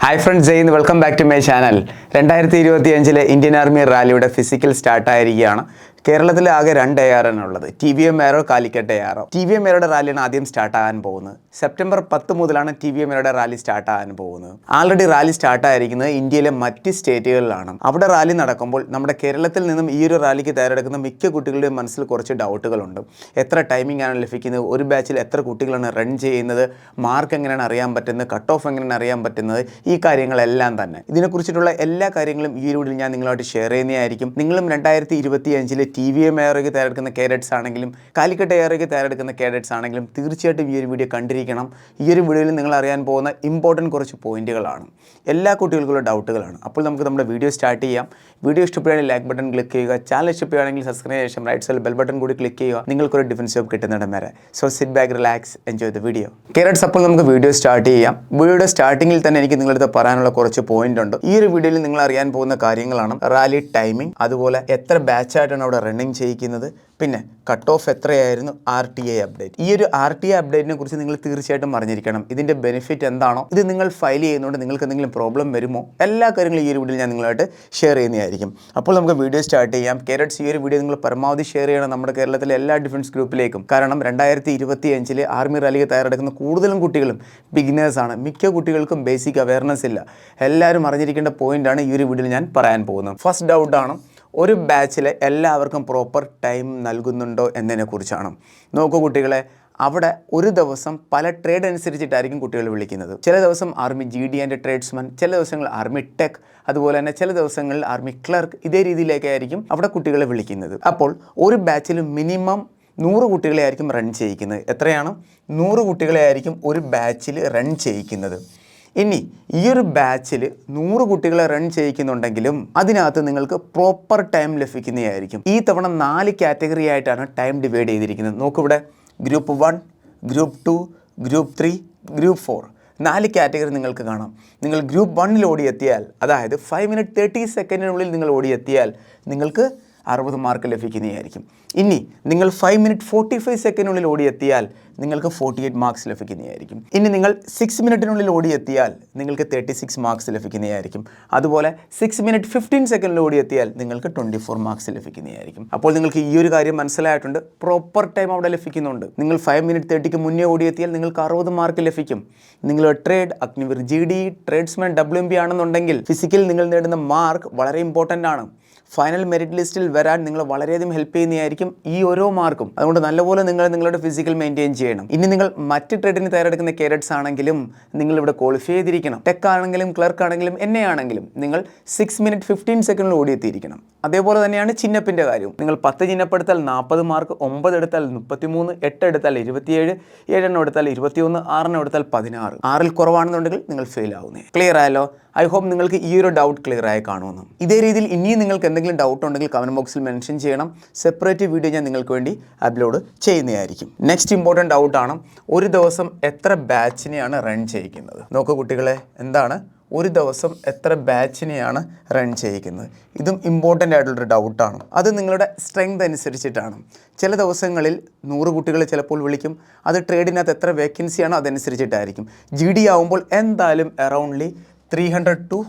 Hi friends Jai welcome back to my channel രണ്ടായിരത്തി ഇരുപത്തി അഞ്ചിലെ ഇന്ത്യൻ ആർമി റാലിയുടെ ഫിസിക്കൽ സ്റ്റാർട്ടായിരിക്കുകയാണ് കേരളത്തിൽ ആകെ രണ്ട് എ ആർ ആണ് ഉള്ളത്. T V M ARO Calicut A RO T V M എറോയുടെ റാലിയാണ് ആദ്യം സ്റ്റാർട്ട് ആകാൻ പോകുന്നത്. സെപ്റ്റംബർ പത്ത് മുതലാണ് ടി വി എം എറോയുടെ റാലി സ്റ്റാർട്ട് ആകാൻ പോകുന്നത്. ആൾറെഡി റാലി സ്റ്റാർട്ട് ആയിരിക്കുന്നത് ഇന്ത്യയിലെ മറ്റ് സ്റ്റേറ്റുകളിലാണ്. അവിടെ റാലി നടക്കുമ്പോൾ നമ്മുടെ കേരളത്തിൽ നിന്നും ഈ ഒരു റാലിക്ക് തയ്യാറെടുക്കുന്ന മിക്ക കുട്ടികളുടെയും മനസ്സിൽ കുറച്ച് ഡൗട്ടുകളുണ്ട് എത്ര ടൈമിംഗ് ആണ് ലഭിക്കുന്നത്? ഒരു ബാച്ചിൽ എത്ര കുട്ടികളാണ് റൺ ചെയ്യുന്നത്? മാർക്ക് എങ്ങനെയാണ് അറിയാൻ പറ്റുന്നത്? കട്ട് ഓഫ് എങ്ങനെയാണ് അറിയാൻ പറ്റുന്നത്? ഈ കാര്യങ്ങളെല്ലാം തന്നെ. ഇതിനെക്കുറിച്ചിട്ടുള്ള എല്ലാ കാര്യങ്ങളും ഈ ഒരു വീഡിയോയിൽ ഞാൻ നിങ്ങളുമായിട്ട് ഷെയർ ചെയ്യുന്നതായിരിക്കും. നിങ്ങളും രണ്ടായിരത്തി ഇരുപത്തി അഞ്ചിലെ ടി വി എം എയറേക്ക് തയ്യാറെടുക്കുന്ന കേഡറ്റ്സ് ആണെങ്കിലും കാലിക്കട്ട് എയറേക്ക് തയ്യാറെടുക്കുന്ന കേഡറ്റ്സ് ആണെങ്കിലും തീർച്ചയായിട്ടും ഈ ഒരു വീഡിയോ കണ്ടിരിക്കണം. ഈ ഒരു വീഡിയോയിൽ നിങ്ങൾ അറിയാൻ പോകുന്ന ഇമ്പോർട്ടന്റ് കുറച്ച് പോയിന്റുകളാണ് എല്ലാ കുട്ടികൾക്കുള്ള ഡൗട്ടുകളാണ് അപ്പോൾ നമുക്ക് നമ്മുടെ വീഡിയോ സ്റ്റാർട്ട് ചെയ്യാം. വീഡിയോ ഇഷ്ടപ്പെടുകയാണെങ്കിൽ ലൈക്ക് ബട്ടൺ ക്ലിക്ക് ചെയ്യുക. ചാനൽ ഇഷ്ടപ്പെടുകയാണെങ്കിൽ സബ്സ്ക്രൈബ് ശേഷം റൈറ്റ് സൈഡിൽ ബെൽ ബട്ടൺ കൂടി ക്ലിക്ക് ചെയ്യുക. നിങ്ങൾക്കൊരു ഡിഫൻസ് ജോബ് കിട്ടുന്നിടം വരെ. So sit back relax enjoy the video cadets അപ്പോൾ നമുക്ക് വീഡിയോ സ്റ്റാർട്ട് ചെയ്യാം. വീഡിയോയുടെ സ്റ്റാർട്ടിങ്ങിൽ തന്നെ എനിക്ക് നിങ്ങളുടെ പറയാനുള്ള കുറച്ച് പോയിന്റ് ഉണ്ട്. ഈ ഒരു വീഡിയോയിൽ നിങ്ങൾ അറിയാൻ പോകുന്ന കാര്യങ്ങളാണ് റാലി ടൈമിംഗ് അതുപോലെ എത്ര ബാച്ചായിട്ടാണ് അവിടെ റണ്ണിങ് ചെയ്യിക്കുന്നത്. പിന്നെ കട്ട് ഓഫ് എത്രയായിരുന്നു? ആർ ടി ഐ അപ്ഡേറ്റ് ഈ ഒരു ആർ ടി ഐ അപ്ഡേറ്റിനെ കുറിച്ച് നിങ്ങൾ തീർച്ചയായിട്ടും അറിഞ്ഞിരിക്കണം. ഇതിന്റെ ബെനിഫിറ്റ് എന്താണോ? ഇത് നിങ്ങൾ ഫയൽ ചെയ്യുന്നതുകൊണ്ട് നിങ്ങൾക്ക് എന്തെങ്കിലും പ്രോബ്ലം വരുമോ? എല്ലാ കാര്യങ്ങളും ഈ ഒരു വീഡിയോയിൽ ഞാൻ നിങ്ങളായിട്ട് ഷെയർ ചെയ്യുന്നതായിരിക്കും. അപ്പോൾ നമുക്ക് വീഡിയോ സ്റ്റാർട്ട് ചെയ്യാം. കേരറ്റ്സ് ഈ ഒരു വീഡിയോ നിങ്ങൾ പരമാവധി ഷെയർ ചെയ്യണം നമ്മുടെ കേരളത്തിലെ എല്ലാ ഡിഫൻസ് ഗ്രൂപ്പിലേക്കും കാരണം രണ്ടായിരത്തി ഇരുപത്തി അഞ്ചിലെ ആർമി റാലിക്ക് തയ്യാറെടുക്കുന്ന കൂടുതലും കുട്ടികളും ബിഗിനേഴ്സാണ് മിക്ക കുട്ടികൾക്കും ബേസിക് അവയർനെസ് ഇല്ല. എല്ലാവരും അറിഞ്ഞിരിക്കേണ്ട പോയിന്റാണ് ഈ ഒരു വീഡിയോയിൽ ഞാൻ പറയാൻ പോകുന്നത്. ഫസ്റ്റ് ഡൗട്ടാണ് ഒരു ബാച്ചിൽ എല്ലാവർക്കും പ്രോപ്പർ ടൈം നൽകുന്നുണ്ടോ എന്നതിനെക്കുറിച്ചാണ്. നോക്കൂ കുട്ടികളെ അവിടെ ഒരു ദിവസം പല ട്രേഡ് അനുസരിച്ചിട്ടായിരിക്കും കുട്ടികൾ വിളിക്കുന്നത്. ചില ദിവസം army G D and tradesman ചില ദിവസങ്ങൾ ആർമി ടെക് അതുപോലെ തന്നെ ചില ദിവസങ്ങളിൽ ആർമി ക്ലർക്ക് ഇതേ രീതിയിലേക്കായിരിക്കും അവിടെ കുട്ടികളെ വിളിക്കുന്നത്. അപ്പോൾ ഒരു ബാച്ചിൽ മിനിമം നൂറ് കുട്ടികളെ ആയിരിക്കും റൺ ചെയ്യിക്കുന്നത്. എത്രയാണ്? നൂറ് കുട്ടികളെ ആയിരിക്കും ഒരു ബാച്ചിൽ റൺ ചെയ്യിക്കുന്നത്. ഇനി ഈ ഒരു ബാച്ചിൽ നൂറ് കുട്ടികളെ റൺ ചെയ്യിക്കുന്നുണ്ടെങ്കിലും അതിനകത്ത് നിങ്ങൾക്ക് പ്രോപ്പർ ടൈം ലഭിക്കുന്നതായിരിക്കും. ഈ തവണ നാല് കാറ്റഗറി ആയിട്ടാണ് ടൈം ഡിവൈഡ് ചെയ്തിരിക്കുന്നത്. നോക്കിവിടെ group one group two group three group four നാല് കാറ്റഗറി നിങ്ങൾക്ക് കാണാം. നിങ്ങൾ ഗ്രൂപ്പ് വണ്ണിൽ ഓടിയെത്തിയാൽ അതായത് ഫൈവ് മിനിറ്റ് തേർട്ടി സെക്കൻഡിനുള്ളിൽ നിങ്ങൾ ഓടിയെത്തിയാൽ നിങ്ങൾക്ക് അറുപത് മാർക്ക് ലഭിക്കുന്നതായിരിക്കും. ഇനി നിങ്ങൾ ഫൈവ് മിനിറ്റ് ഫോർട്ടി ഫൈവ് സെക്കൻഡിനുള്ളിൽ ഓടിയെത്തിയാൽ നിങ്ങൾക്ക് ഫോർട്ടി എയ്റ്റ് മാർക്സ് ലഭിക്കുന്നതായിരിക്കും. ഇനി നിങ്ങൾ സിക്സ് മിനിറ്റിനുള്ളിൽ ഓടിയെത്തിയാൽ നിങ്ങൾക്ക് തേർട്ടി സിക്സ് മാർക്സ് ലഭിക്കുന്നതായിരിക്കും. അതുപോലെ സിക്സ് മിനിറ്റ് ഫിഫ്റ്റീൻ സെക്കൻഡിൽ ഓടിയെത്തിയാൽ നിങ്ങൾക്ക് ട്വന്റി ഫോർ മാർക്സ് ലഭിക്കുന്നതായിരിക്കും. അപ്പോൾ നിങ്ങൾക്ക് ഈ ഒരു കാര്യം മനസ്സിലായിട്ടുണ്ട്. പ്രോപ്പർ ടൈം അവിടെ ലഭിക്കുന്നുണ്ട്. നിങ്ങൾ ഫൈവ് മിനിറ്റ് തേർട്ടിക്ക് മുന്നേ ഓടിയെത്തിയാൽ നിങ്ങൾക്ക് അറുപത് മാർക്ക് ലഭിക്കും. നിങ്ങൾ trade Agniveer G D tradesman W M B ആണെന്നുണ്ടെങ്കിൽ ഫിസിക്കൽ നിങ്ങൾ നേടുന്ന മാർക്ക് വളരെ ഇമ്പോർട്ടന്റ് ആണ്. ഫൈനൽ മെറിറ്റ് ലിസ്റ്റിൽ വരാൻ നിങ്ങൾ വളരെയധികം ഹെൽപ്പ് ചെയ്യുന്നതായിരിക്കും. ഈ ഓരോ മാർക്കും അതുകൊണ്ട് നല്ലപോലെ നിങ്ങൾ നിങ്ങളുടെ ഫിസിക്കൽ മെയിന്റെയിൻ ചെയ്യണം. ഇനി നിങ്ങൾ മറ്റ് ട്രേഡിന് തയ്യാറെടുക്കുന്ന കേരറ്റ്സ് ആണെങ്കിലും നിങ്ങൾ ഇവിടെ ക്വാളിഫൈ ചെയ്തിരിക്കണം. ടെക് ആണെങ്കിലും ക്ലർക്ക് ആണെങ്കിലും എന്നെ ആണെങ്കിലും നിങ്ങൾ സിക്സ് മിനിറ്റ് ഫിഫ്റ്റീൻ സെക്കൻഡിൽ ഓടിയെത്തിയിരിക്കണം. അതേപോലെ തന്നെയാണ് ചിഹ്നപ്പിന്റെ കാര്യം. നിങ്ങൾ പത്ത് ചിഹ്നപ്പെടുത്താൽ നാൽപ്പത് മാർക്ക് ഒമ്പത് എടുത്താൽ മുപ്പത്തിമൂന്ന് എട്ട് എടുത്താൽ ഇരുപത്തിയേഴ് ഏഴെണ്ണം എടുത്താൽ ഇരുപത്തിയൊന്ന് ആറെണ്ണം എടുത്താൽ പതിനാറ്. ആറിൽ കുറവാണെന്നുണ്ടെങ്കിൽ നിങ്ങൾ ഫെയിൽ ആവുന്നേ. ക്ലിയർ ആയല്ലോ? ഐ ഹോപ്പ് നിങ്ങൾക്ക് ഈ ഒരു ഡൗട്ട് ക്ലിയർ ആയി കാണുമെന്ന്. ഇതേ രീതിയിൽ ഇനിയും നിങ്ങൾക്ക് എന്തെങ്കിലും ഡൗട്ട് ഉണ്ടെങ്കിൽ കമന്റ് ബോക്സിൽ മെൻഷൻ ചെയ്യണം. സെപ്പറേറ്റ് വീഡിയോ ഞാൻ നിങ്ങൾക്ക് വേണ്ടി അപ്ലോഡ് ചെയ്യുന്നതായിരിക്കും. നെക്സ്റ്റ് ഇമ്പോർട്ടന്റ് ഡൗട്ടാണ് ഒരു ദിവസം എത്ര ബാച്ചിനെയാണ് റൺ ചെയ്യിക്കുന്നത്? നോക്കൂ കുട്ടികളെ എന്താണ്? ഒരു ദിവസം എത്ര ബാച്ചിനെയാണ് റൺ ചെയ്യിക്കുന്നത്? ഇതും ഇമ്പോർട്ടന്റ് ആയിട്ടുള്ളൊരു ഡൗട്ടാണ് അത് നിങ്ങളുടെ സ്ട്രെങ്ത് അനുസരിച്ചിട്ടാണ്. ചില ദിവസങ്ങളിൽ നൂറ് കുട്ടികളെ ചിലപ്പോൾ വിളിക്കും. അത് ട്രേഡിനകത്ത് എത്ര വേക്കൻസിയാണോ അതനുസരിച്ചിട്ടായിരിക്കും. ജി ഡി ആവുമ്പോൾ എന്തായാലും aroundly three hundred to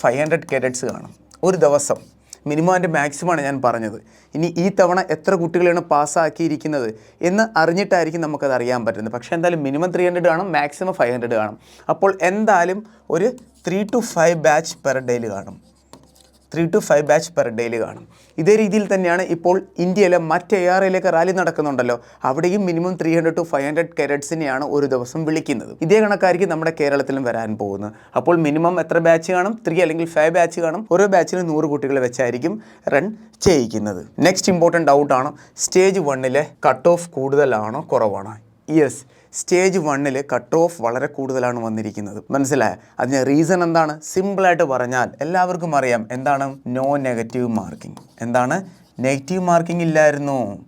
five hundred cadets കാണും. ഒരു ദിവസം. മിനിമം ആൻഡ് മാക്സിമമാണ് ഞാൻ പറഞ്ഞത്. ഇനി ഈ തവണ എത്ര കുട്ടികളെയാണ് പാസ്സാക്കിയിരിക്കുന്നത് എന്ന് അറിഞ്ഞിട്ടായിരിക്കും നമുക്കത് അറിയാൻ പറ്റുന്നത്. പക്ഷേ എന്തായാലും മിനിമം ത്രീ ഹൺഡ്രഡ് കാണും മാക്സിമം ഫൈവ് ഹൺഡ്രഡ് കാണും. അപ്പോൾ എന്തായാലും ഒരു three to five batch per ഡേയിൽ കാണും. Three to five batch per ഡേയിൽ കാണും. ഇതേ രീതിയിൽ തന്നെയാണ് ഇപ്പോൾ ഇന്ത്യയിലെ മറ്റ് എ ആർ ഐയിലേക്ക് റാലി നടക്കുന്നുണ്ടല്ലോ. അവിടെയും minimum three hundred to five hundred കാരറ്റ്സിനെയാണ് ഒരു ദിവസം വിളിക്കുന്നത്. ഇതേ കണക്കായിരിക്കും നമ്മുടെ കേരളത്തിലും വരാൻ പോകുന്നത്. അപ്പോൾ മിനിമം എത്ര ബാച്ച് കാണും? ത്രീ അല്ലെങ്കിൽ ഫൈവ് ബാച്ച് കാണും. ഓരോ ബാച്ചിന് നൂറ് കുട്ടികളെ വെച്ചായിരിക്കും റൺ ചെയ്യിക്കുന്നത്. നെക്സ്റ്റ് ഇമ്പോർട്ടന്റ് ഡൗട്ടാണ് സ്റ്റേജ് വണ്ണിലെ കട്ട് ഓഫ് കൂടുതലാണോ കുറവാണോ? യെസ് സ്റ്റേജ് വണ്ണിൽ കട്ട് ഓഫ് വളരെ കൂടുതലാണ് വന്നിരിക്കുന്നത്. മനസ്സിലായ? അതിന് റീസൺ എന്താണ്? സിമ്പിളായിട്ട് പറഞ്ഞാൽ എല്ലാവർക്കും അറിയാം എന്താണ്? No negative marking. എന്താണ്? നെഗറ്റീവ് മാർക്കിംഗ് ഇല്ലായിരുന്നു.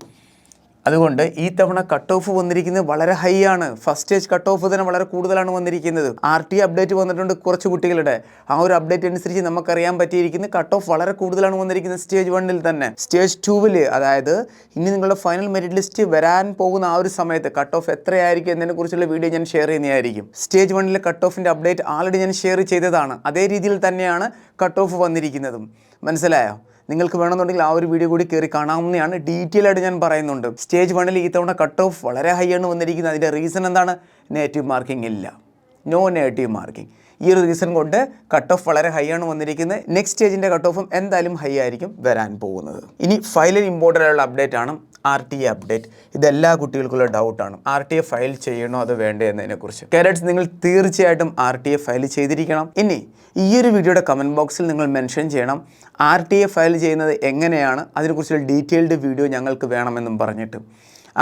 അതുകൊണ്ട് ഈ തവണ കട്ട് ഓഫ് വന്നിരിക്കുന്നത് വളരെ ഹൈ ആണ്. ഫസ്റ്റ് സ്റ്റേജ് കട്ട് ഓഫ് തന്നെ വളരെ കൂടുതലാണ് വന്നിരിക്കുന്നത്. ആർ ടി അപ്ഡേറ്റ് വന്നിട്ടുണ്ട് കുറച്ച് കുട്ടികളുടെ. ആ ഒരു അപ്ഡേറ്റ് അനുസരിച്ച് നമുക്കറിയാൻ പറ്റിയിരിക്കുന്നത് കട്ട് ഓഫ് വളരെ കൂടുതലാണ് വന്നിരിക്കുന്നത് സ്റ്റേജ് വണ്ണിൽ തന്നെ. സ്റ്റേജ് ടൂവിൽ അതായത് ഇനി നിങ്ങളുടെ ഫൈനൽ മെറിറ്റ് ലിസ്റ്റ് വരാൻ പോകുന്ന ആ ഒരു സമയത്ത് കട്ട് ഓഫ് എത്രയായിരിക്കും എന്നതിനെ കുറിച്ചുള്ള വീഡിയോ ഞാൻ ഷെയർ ചെയ്യുന്നതായിരിക്കും. സ്റ്റേജ് വണ്ണിലെ കട്ട് ഓഫിന്റെ അപ്ഡേറ്റ് ആൾറെഡി ഞാൻ ഷെയർ ചെയ്തതാണ്. അതേ രീതിയിൽ തന്നെയാണ് കട്ട് ഓഫ് വന്നിരിക്കുന്നതും. മനസ്സിലായോ? നിങ്ങൾക്ക് വേണമെന്നുണ്ടെങ്കിൽ ആ ഒരു വീഡിയോ കൂടി കയറി കാണാവുന്നതാണ്. ഡീറ്റെയിൽ ആയിട്ട് ഞാൻ പറയുന്നുണ്ട്. സ്റ്റേജ് വണ്ണിൽ ഈ തവണ കട്ട് ഓഫ് വളരെ ഹൈ ആണ് വന്നിരിക്കുന്നത്. അതിന്റെ റീസൺ എന്താണ്? നെഗറ്റീവ് മാർക്കിംഗ് ഇല്ല. നോ നെഗറ്റീവ് മാർക്കിംഗ് ഈ ഒരു റീസൺ കൊണ്ട് കട്ട് ഓഫ് വളരെ ഹൈ ആണ് വന്നിരിക്കുന്നത്. നെക്സ്റ്റ് സ്റ്റേജിന്റെ കട്ട് ഓഫും എന്തായാലും ഹൈ ആയിരിക്കും വരാൻ പോകുന്നത്. ഇനി ഫയലിൽ ഇമ്പോർട്ടന്റ് ആയുള്ള അപ്ഡേറ്റ് ആണ് ആർ ടി എ അപ്ഡേറ്റ് ഇതെല്ലാ കുട്ടികൾക്കുള്ള ഡൗട്ടാണ് ആർ ടി എ ഫയൽ ചെയ്യണോ അത് വേണ്ടേ എന്നതിനെക്കുറിച്ച് കാരറ്റ്സ് നിങ്ങൾ തീർച്ചയായിട്ടും ആർ ടി എ ഫയൽ ചെയ്തിരിക്കണം. ഇനി ഈ ഒരു വീഡിയോയുടെ കമന്റ് ബോക്സിൽ നിങ്ങൾ മെൻഷൻ ചെയ്യണം. ആർ ടി എ ഫയൽ ചെയ്യുന്നത് എങ്ങനെയാണ്? അതിനെക്കുറിച്ചുള്ള ഡീറ്റെയിൽഡ് വീഡിയോ ഞങ്ങൾക്ക് വേണമെന്നും പറഞ്ഞിട്ട്.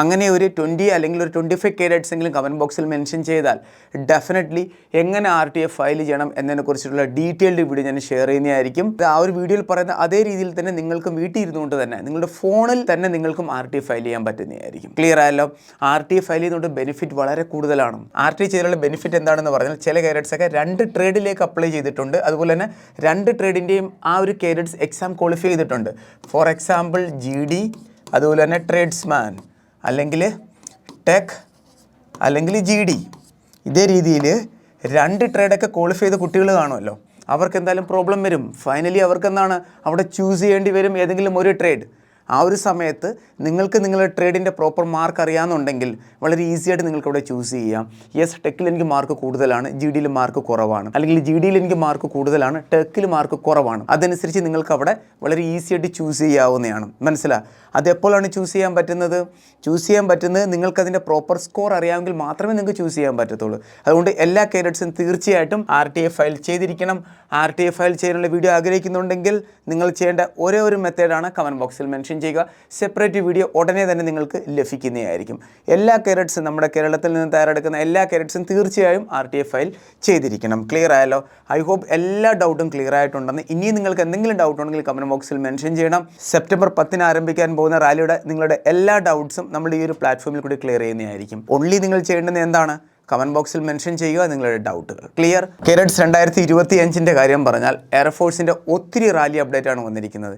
അങ്ങനെ ഒരു ട്വന്റി അല്ലെങ്കിൽ ഒരു ട്വന്റി ഫൈവ് കേഡറ്റ്സ് എങ്കിലും കമന്റ് ബോക്സിൽ മെൻഷൻ ചെയ്താൽ ഡെഫിനറ്റ്ലി എങ്ങനെ ആർ ടി എഫ് ഫയൽ ചെയ്യണം എന്നതിനെക്കുറിച്ചുള്ള ഡീറ്റെയിൽഡ് വീഡിയോ ഞാൻ ഷെയർ ചെയ്യുന്നതായിരിക്കും. ആ ഒരു വീഡിയോയിൽ പറയുന്ന അതേ രീതിയിൽ തന്നെ നിങ്ങൾക്കും വീട്ടിൽ ഇരുന്നുകൊണ്ട് തന്നെ നിങ്ങളുടെ ഫോണിൽ തന്നെ നിങ്ങൾക്കും ആർ ടി ഫയൽ ചെയ്യാൻ പറ്റുന്നതായിരിക്കും. ക്ലിയർ ആയല്ലോ? ആർ ടി ഫയൽ ചെയ്യുന്നതുകൊണ്ട് ബെനിഫിറ്റ് വളരെ കൂടുതലാണ്. ആർ ടി ചെയ്തുള്ള ബെനിഫിറ്റ് എന്താണെന്ന് പറഞ്ഞാൽ ചില കേരറ്റ്സ് ഒക്കെ രണ്ട് ട്രേഡിലേക്ക് അപ്ലൈ ചെയ്തിട്ടുണ്ട്. അതുപോലെ തന്നെ രണ്ട് ട്രേഡിന്റെയും ആ ഒരു കേരറ്റ്സ് എക്സാം ക്വാളിഫൈ ചെയ്തിട്ടുണ്ട്. ഫോർ എക്സാമ്പിൾ ജി ഡി അതുപോലെ തന്നെ ട്രേഡ്സ്മാൻ അല്ലെങ്കിൽ ടെക് അല്ലെങ്കിൽ ജി ഡി ഇതേ രീതിയിൽ രണ്ട് ട്രേഡൊക്കെ ക്വാളിഫൈ ചെയ്ത കുട്ടികൾ കാണുമല്ലോ. അവർക്ക് എന്തായാലും പ്രോബ്ലം വരും. ഫൈനലി അവർക്ക് എന്താണ് അവിടെ ചൂസ് ചെയ്യേണ്ടി വരും ഏതെങ്കിലും ഒരു ട്രേഡ് ആ ഒരു സമയത്ത് നിങ്ങൾക്ക് നിങ്ങളുടെ ട്രേഡിന്റെ പ്രോപ്പർ മാർക്ക് അറിയാമെന്നുണ്ടെങ്കിൽ വളരെ ഈസി ആയിട്ട് നിങ്ങൾക്ക് അവിടെ ചൂസ് ചെയ്യാം. യെസ് ടെക്കിൽ എനിക്ക് മാർക്ക് കൂടുതലാണ് ജി ഡിയിൽ മാർക്ക് കുറവാണ്. അല്ലെങ്കിൽ ജി ഡിയിൽ എനിക്ക് മാർക്ക് കൂടുതലാണ് ടെക്കിൽ മാർക്ക് കുറവാണ്. അതനുസരിച്ച് നിങ്ങൾക്ക് അവിടെ വളരെ ഈസി ആയിട്ട് ചൂസ് ചെയ്യാവുന്നതാണ്. മനസ്സിലാ? അതെപ്പോഴാണ് ചൂസ് ചെയ്യാൻ പറ്റുന്നത്? ചൂസ് ചെയ്യാൻ പറ്റുന്നത് നിങ്ങൾക്കതിന്റെ പ്രോപ്പർ സ്കോർ അറിയാമെങ്കിൽ മാത്രമേ നിങ്ങൾക്ക് ചൂസ് ചെയ്യാൻ പറ്റത്തുള്ളൂ. അതുകൊണ്ട് എല്ലാ കാരറ്റ്സും തീർച്ചയായിട്ടും ആർ ടി എ ഫയൽ ചെയ്തിരിക്കണം. ആർ ടി എ ഫയൽ ചെയ്യാനുള്ള വീഡിയോ ആഗ്രഹിക്കുന്നുണ്ടെങ്കിൽ നിങ്ങൾ ചെയ്യേണ്ട ഒരേ ഒരു മെത്തേഡാണ് കമന്റ് ബോക്സിൽ മെൻഷൻ ചെയ്യുക. സെപ്പറേറ്റ് വീഡിയോ ഉടനെ തന്നെ നിങ്ങൾക്ക് ലഭിക്കുന്നതായിരിക്കും. എല്ലാ കാരറ്റ്സും നമ്മുടെ കേരളത്തിൽ നിന്ന് തയ്യാറെടുക്കുന്ന എല്ലാ കാരറ്റ്സും തീർച്ചയായും ആർ ടി എ ഫയൽ ചെയ്തിരിക്കണം. ക്ലിയർ ആയാലോ ഐ ഹോപ്പ് എല്ലാ ഡൗട്ടും ക്ലിയർ ആയിട്ടുണ്ടെന്ന്. ഇനിയും നിങ്ങൾക്ക് എന്തെങ്കിലും ഡൗട്ട് ഉണ്ടെങ്കിൽ കമന്റ് ബോക്സിൽ മെൻഷൻ ചെയ്യണം. സെപ്റ്റംബർ പത്തിന് ആരംഭിക്കാൻ പോകുന്ന റാലിയുടെ നിങ്ങളുടെ എല്ലാ ഡൗട്ട്സും നമ്മൾ ഈ ഒരു പ്ലാറ്റ്ഫോമിൽ കൂടി ക്ലിയർ ചെയ്യുന്നതായിരിക്കും. ഓൺലി നിങ്ങൾ ചെയ്യേണ്ടത് എന്താണ്? കമന്റ് ബോക്സിൽ മെൻഷൻ ചെയ്യുക നിങ്ങളുടെ ഡൗട്ടുകൾ ക്ലിയർ കേരറ്റ്സ് രണ്ടായിരത്തി ഇരുപത്തി അഞ്ചിന്റെ കാര്യം പറഞ്ഞാൽ എയർഫോഴ്സിന്റെ ഒത്തിരി റാലി അപ്ഡേറ്റ് ആണ് വന്നിരിക്കുന്നത്.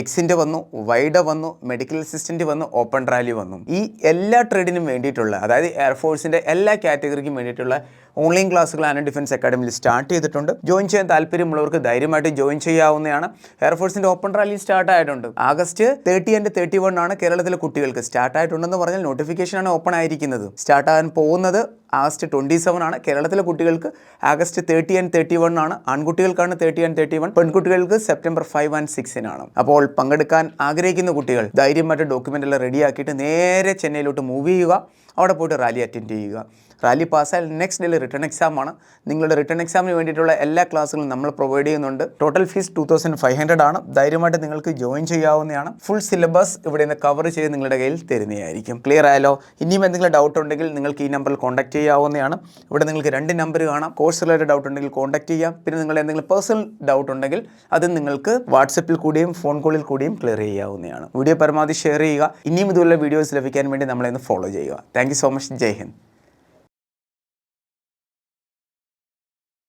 എക്സിന്റെ വന്നു വൈഡ വന്നു മെഡിക്കൽ അസിസ്റ്റന്റ് വന്നു ഓപ്പൺ റാലി വന്നു. ഈ എല്ലാ ട്രേഡിനും വേണ്ടിയിട്ടുള്ള അതായത് എയർഫോഴ്സിന്റെ എല്ലാ കാറ്റഗറിക്കും വേണ്ടിയിട്ടുള്ള ഓൺലൈൻ ക്ലാസ്സുകൾ ആന ഡിഫൻസ് അക്കാഡമിയിൽ സ്റ്റാർട്ട് ചെയ്തിട്ടുണ്ട്. ജോയിൻ ചെയ്യാൻ താല്പര്യമുള്ളവർക്ക് ധൈര്യമായിട്ട് ജോയിൻ ചെയ്യാവുന്നതാണ്. എയർഫോഴ്സിന്റെ ഓപ്പൺ റാലി സ്റ്റാർട്ട് ആയിട്ടുണ്ട്. August thirty and thirty one ആണ് കേരളത്തിലെ കുട്ടികൾക്ക് സ്റ്റാർട്ട് ആയിട്ടുണ്ടെന്ന് പറഞ്ഞാൽ നോട്ടിഫിക്കേഷനാണ് ഓപ്പൺ ആയിരിക്കുന്നത്. സ്റ്റാർട്ട് ആകാൻ പോകുന്നത് ആഗസ്റ്റ് ട്വന്റി സെവൻ ആണ്. കേരളത്തിലെ കുട്ടികൾക്ക് August thirty and thirty one ആണ്. ആൺകുട്ടികൾക്കാണ് തേർട്ടി ആൻഡ് തേർട്ടി വൺ പെൺകുട്ടികൾക്ക് സെപ്റ്റംബർ ഫൈവ് ആൻഡ് സിക്സിനാണ് അപ്പോൾ പങ്കെടുക്കാൻ ആഗ്രഹിക്കുന്ന കുട്ടികൾ ധൈര്യമായിട്ട് ഡോക്യുമെന്റ് എല്ലാം റെഡിയാക്കിയിട്ട് നേരെ ചെന്നൈയിലോട്ട് മൂവ് ചെയ്യുക. അവിടെ പോയിട്ട് റാലി അറ്റൻഡ് ചെയ്യുക. റാലി പാസ്സായാൽ നെക്സ്റ്റ് ഡേയിൽ റിട്ടേൺ എക്സാമാണ് നിങ്ങളുടെ റിട്ടേൺ എക്സാമിന് വേണ്ടിയിട്ടുള്ള എല്ലാ ക്ലാസ്സുകളും നമ്മൾ പ്രൊവൈഡ് ചെയ്യുന്നുണ്ട്. Total fees two thousand five hundred ആണ്. ധൈര്യമായിട്ട് നിങ്ങൾക്ക് ജോയിൻ ചെയ്യാവുന്നതാണ്. ഫുൾ സിലബസ് ഇവിടെ നിന്ന് കവർ ചെയ്ത് നിങ്ങളുടെ കയ്യിൽ തരുന്നതായിരിക്കും. ക്ലിയർ ആയാലോ ഇനിയും എന്തെങ്കിലും ഡൗട്ട് ഉണ്ടെങ്കിൽ നിങ്ങൾക്ക് ഈ നമ്പറിൽ കോൺടാക്ട് ചെയ്യാവുന്നതാണ്. ഇവിടെ നിങ്ങൾക്ക് രണ്ട് നമ്പർ കാണാം. കോഴ്സ് റിലേറ്റഡ് ഡൗട്ട് ഉണ്ടെങ്കിൽ കോൺടാക്ട് ചെയ്യാം. പിന്നെ നിങ്ങൾ എന്തെങ്കിലും പേഴ്സണൽ ഡൗട്ട് ഉണ്ടെങ്കിൽ അത് നിങ്ങൾക്ക് വാട്സപ്പിൽ കൂടിയും ഫോൺ കോളിൽ കൂടിയും ക്ലിയർ ചെയ്യാവുന്നതാണ്. വീഡിയോ പരമാവധി ഷെയർ ചെയ്യുക. ഇനിയും ഇതുപോലുള്ള വീഡിയോസ് ലഭിക്കാൻ വേണ്ടി നമ്മളെ ഒന്ന് ഫോളോ ചെയ്യുക. Thank so much Jai Hind.